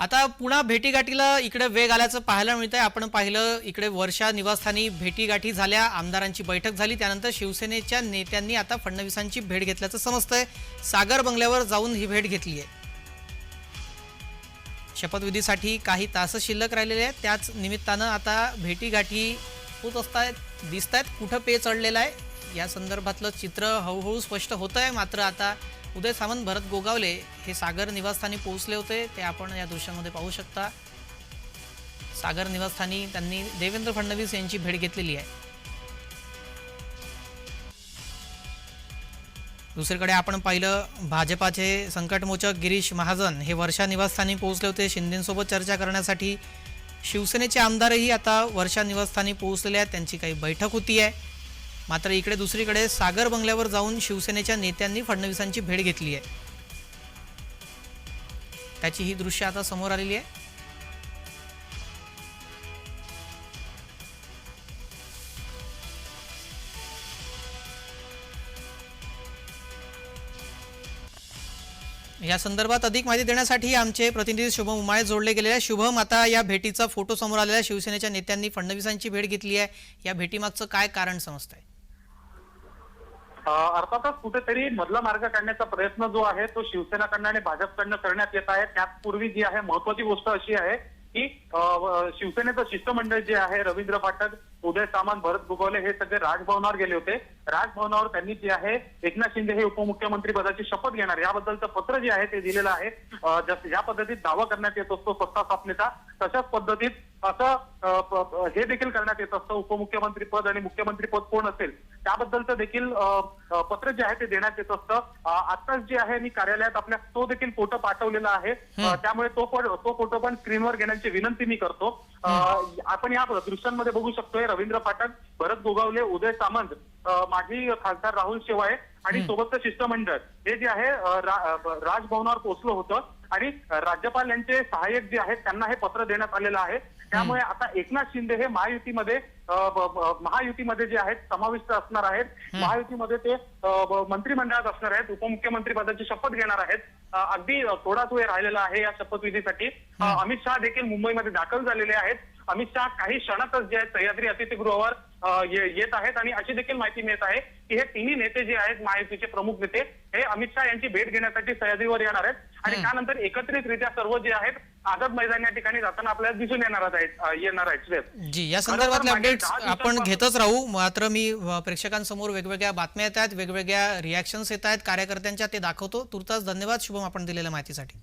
आता पुन्हा भेटीगाठीला इकडे वेग आल्याचं पाहायला मिळतंय. आपण पाहिलं इकडे वर्षा निवासस्थानी भेटीगाठी झाल्या. आमदारांची बैठक झाली. त्यानंतर शिवसेनेच्या नेत्यांनी आता फडणवीसांची भेट घेतल्याचं समजतंय. सागर बंगल्यावर जाऊन ही भेट घेतली आहे शपथविधीसाठी काही तास शिल्लक राहिलेले आहेत. त्याच निमित्तानं आता भेटीगाठी होत असतायत दिसत आहेत कुठं पे चढलेलं आहे? या संदर्भातलं चित्र हळूहळू स्पष्ट होतं आहे मात्र आता उदय सावंत भरत गोगावले हे सागर निवासस्थानी पोहोचले होते. ते आपण या दृश्यांमध्ये पाहू शकता. सागर निवासस्थानी त्यांनी देवेंद्र फडणवीस यांची भेट घेतलेली आहे. दुसरीकडे आपण पाहिलं भाजपाचे संकटमोचक गिरीश महाजन हे वर्षा निवासस्थानी पोहोचले होते. शिंदेसोबत चर्चा करण्यासाठी शिवसेनेचे आमदारही आता वर्षा निवासस्थानी पोहोचलेले आहेत. त्यांची काही बैठक होती आहे मात्र इकडे दुसरीकडे सागर बंगल्यावर जाऊन शिवसेनेच्या नेत्यांनी फडणवीसांची भेट घेतली आहे. त्याची ही दृश्य आता समोर आलेली आहे. या संदर्भात अधिक माहिती देण्यासाठी आमचे प्रतिनिधी शुभम उमाळे जोडले गेलेले आहे शुभम आता या भेटीचा फोटो समोर आलेला आहे. शिवसेनेच्या नेत्यांनी फडणवीसांची भेट घेतली आहे. या भेटीमागचं काय कारण समजतंय? अर्थातच कुठेतरी मधला मार्ग काढण्याचा प्रयत्न जो आहे तो शिवसेनाकडनं आणि भाजपकडनं करण्यात येत आहे. त्यापूर्वी जी आहे महत्वाची गोष्ट अशी आहे की शिवसेनेचं शिष्टमंडळ जे आहे रवींद्र पाठक उदय सामंत भरत गोगावले हे सगळे राजभवनावर गेले होते. राजभवनावर त्यांनी जे आहे एकनाथ शिंदे हे उपमुख्यमंत्री पदाची शपथ घेणार. याबद्दलचं पत्र जे आहे ते दिलेलं आहे. ज्या पद्धतीत दावा करण्यात येत असतो सत्ता स्थापनेचा तशाच पद्धतीत असं हे देखील करण्यात येत असतं. उपमुख्यमंत्री पद आणि मुख्यमंत्री पद कोण असेल त्याबद्दलचं देखील पत्र जे आहे ते देण्यात येत असतं. आताच जे आहे मी कार्यालयात आपल्या तो देखील फोटो पाठवलेला आहे. त्यामुळे तो पण तो फोटो पण स्क्रीनवर घेण्याची विनंती मी करतो. आपण या दृश्यांमध्ये बघू शकतोय रवींद्र पाठक भरत गोगावले उदय सामंत माजी खासदार राहुल शेवाळे आणि सोबतचं शिष्टमंडळ. हे जे आहे राजभवनावर पोहोचलं होतं. आणि राज्यपाल यांचे सहाय्यक जे आहेत त्यांना हे पत्र देण्यात आलेलं आहे. त्यामुळे आता एकनाथ शिंदे हे महायुतीमध्ये महायुतीमध्ये जे आहेत समाविष्ट असणार आहेत. महायुतीमध्ये ते मंत्रिमंडळात असणार आहेत. उपमुख्यमंत्री पदाची शपथ घेणार आहेत. अगदी थोडाच वेळ राहिलेला आहे या शपथविधीसाठी. अमित शहा देखील मुंबईमध्ये दाखल झालेले आहेत. अमित शहा काही क्षणातच जे आहेत सह्याद्री अतिथीगृहावर येत आहेत आणि अशी देखील माहिती मिळत आहे की हे तिन्ही नेते जे आहेत महायुतीचे प्रमुख नेते हे अमित शहा यांची भेट घेण्यासाठी सह्याद्रीवर येणार आहेत. आणि त्यानंतर एकत्रितरित्या सर्व जे आहेत आझाद मैदान या ठिकाणी जाताना आपल्याला दिसून येणार आहेत येणार आहेत. जी या संदर्भातले दहा आपण घेतच राहू. मात्र मी प्रेक्षकांसमोर वेगवेगळ्या बातम्या येत आहेत वेगवेगळ्या रिॲक्शन्स येत आहेत. कार्यकर्त्यांच्या ते दाखवतो. तुर्तास धन्यवाद. शुभम आपण दिलेल्या माहितीसाठी.